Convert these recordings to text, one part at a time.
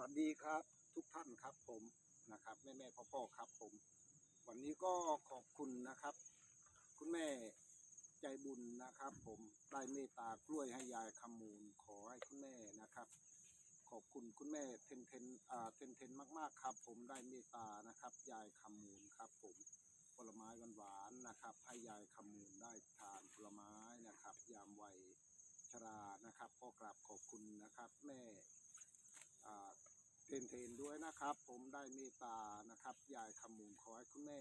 วัสดีครับทุกท่านครับผมนะครับแม่แม่พ่อพ่อๆครับผม วันนี้ก็ขอบคุณนะครับ คุณแม่ใจบุญนะครับ ผมได้เมตตากล้วยให้ยายคำมูลขอให้คุณแม่นะครับ ขอบคุณคุณแม่เทนเทนอ่าเทนเทนมาก ๆ ครับ ผมได้เมตตานะครับ ยายคำมูลครับ ผมผลไม้หวานๆนะครับ ให้ยายคำมูลได้ทานผลไม้นะครับ ยามวัยชรานะครับก็กราบขอบ แม่อ่า เทนเทนด้วยนะครับ ผมได้เมตตานะครับยายคำมูลขอให้คุณแม่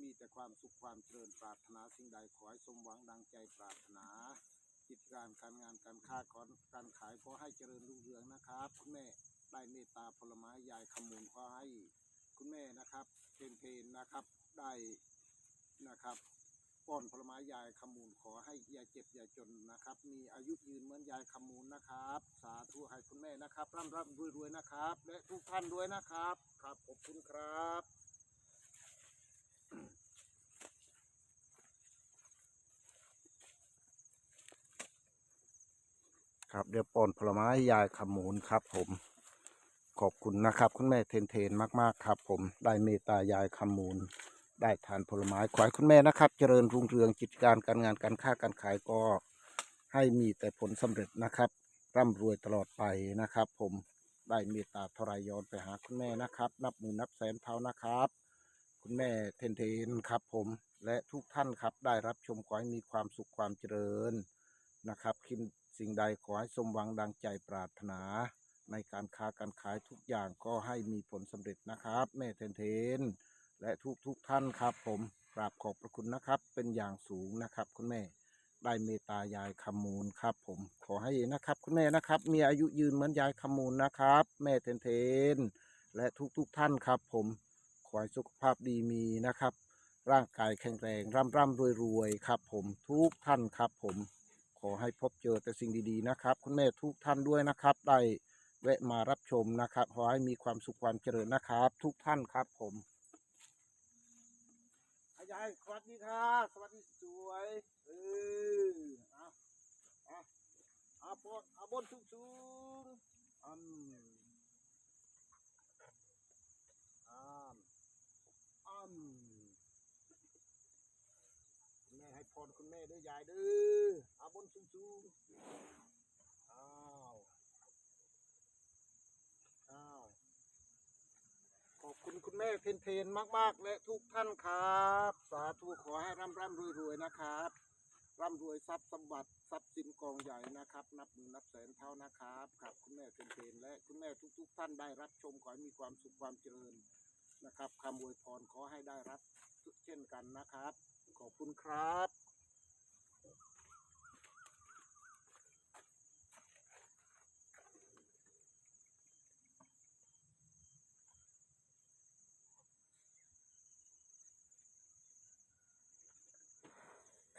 มีแต่ความสุขความเจริญปรารถนาสิ่งใดขอให้สมหวังดังใจปรารถนากิจการการงานการค้าการการขายขอให้เจริญรุ่งเรืองนะครับ คุณแม่ได้เมตตาผลไม้ยายขมูลขอให้คุณแม่นะครับเพนเพนนะครับได้นะครับ ป้อนผลไม้ยายขมูลขอให้ยายเจ็บย่าจนนะครับ มีอายุยืนเหมือนยายขมูลนะครับ สาธุให้คุณแม่นะครับร่ำร่ำรวยรวยนะครับ และทุกท่านด้วยนะครับ ครับขอบคุณครับครับเดี๋ยวปอนผลไม้ยายขมูลครับ ผม ขอบคุณนะครับ คุณแม่เทนเทนมาก ๆ ครับ ผมได้เมตตายายขมูล ได้ทานผลไม้ขอให้คุณแม่นะครับ เจริญรุ่งเรืองกิจการการงานการค้าการขายก็ให้มีแต่ผลสำเร็จนะครับ ร่ำรวยตลอดไปนะครับ ผมได้เมตตาทรายย้อนไปหาคุณแม่นะครับ นับหมื่นนับแสนเท่านะครับ คุณแม่เทนเทนครับ ผมและทุกท่านครับได้รับชมขอให้มีความสุขความเจริญนะครับคิดสิ่งใดขอให้สมหวังดังใจปรารถนา ในการค้าการขายทุกอย่างก็ให้มีผลสำเร็จนะครับ แม่เทนเทน และทุกทุกท่านครับผมกราบขอบพระคุณนะครับ เป็นอย่างสูงนะครับ คุณแม่ได้เมตายายคำมูลครับ ผมขอให้นะครับ คุณแม่นะครับ มีอายุยืนเหมือนยายคำมูลนะครับ แม่เทนเทน และทุกทุกท่านครับ ผมขอให้สุขภาพดีมีนะครับ ร่างกายแข็งแรงร่ำร่ำรวยรวยครับ ผมทุกท่านครับ ผมขอให้พบเจอแต่สิ่งดีๆนะครับ คุณแม่ทุกท่านด้วยนะครับ ได้แวะมารับชมนะครับขอให้มีความสุขความเจริญนะครับ ทุกท่านครับผม ยายสวัสดีค่ะ สวัสดีสวย เออเอาเอาเอาบนเอาบนสูงสูงๆอืมอ่ามอืมคุณแม่ให้พรคุณแม่ด้วยยายเด้อเอาบนสูงสูงๆอ้าวอ้าวขอบ คุณคุณแม่เพนเพนมาก ๆ และทุกท่านครับ สาธุขอให้ร่ำร่ำรวยรวยนะครับ ร่ำรวยทรัพย์สมบัติทรัพย์สินกองใหญ่นะครับ นับหมื่นนับแสนเท่านะครับกับคุณแม่เพนเพนและคุณแม่ทุก ๆ ท่านได้รับชมขอให้มีความสุขความเจริญนะครับคำอวยพรขอให้ได้รับเช่นกันนะครับ ขอบคุณครับ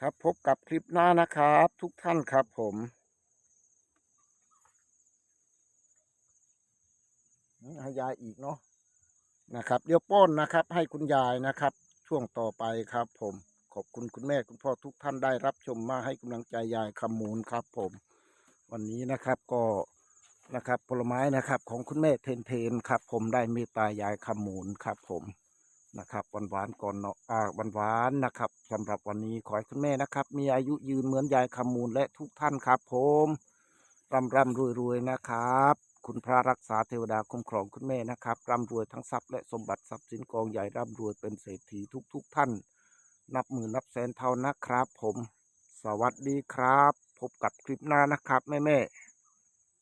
ครับพบกับคลิปหน้านะครับ ทุกท่านครับผมให้ยายอีกเนาะนะครับเดี๋ยวป้อนนะครับให้คุณยายนะครับ ช่วงต่อไปครับ ผมขอบคุณคุณแม่คุณพ่อทุกท่านได้รับชมมาให้กำลังใจยายคำมูลครับ ผม วันนี้นะครับก็นะครับผลไม้นะครับของคุณแม่เทนเทนครับ ผมได้เมตตายายคำมูลครับ ผม นะครับหวานหวานก่อนเนาะอ่าหวานหวานนะครับสำหรับวันนี้ขอให้คุณแม่นะครับ มีอายุยืนเหมือนยายคำมูลและทุกท่านครับ ผมร่ำร่ำรวยรวยนะครับ คุณพระรักษาเทวดาคุ้มครองคุณแม่นะครับร่ำรวยทั้งทรัพย์และสมบัติทรัพย์สินกองใหญ่ร่ำรวยเป็นเศรษฐีทุก ๆทท่าน นับหมื่นนับแสนเท่านะครับ ผม สวัสดีครับ พบกับคลิปหน้านะครับแม่ๆ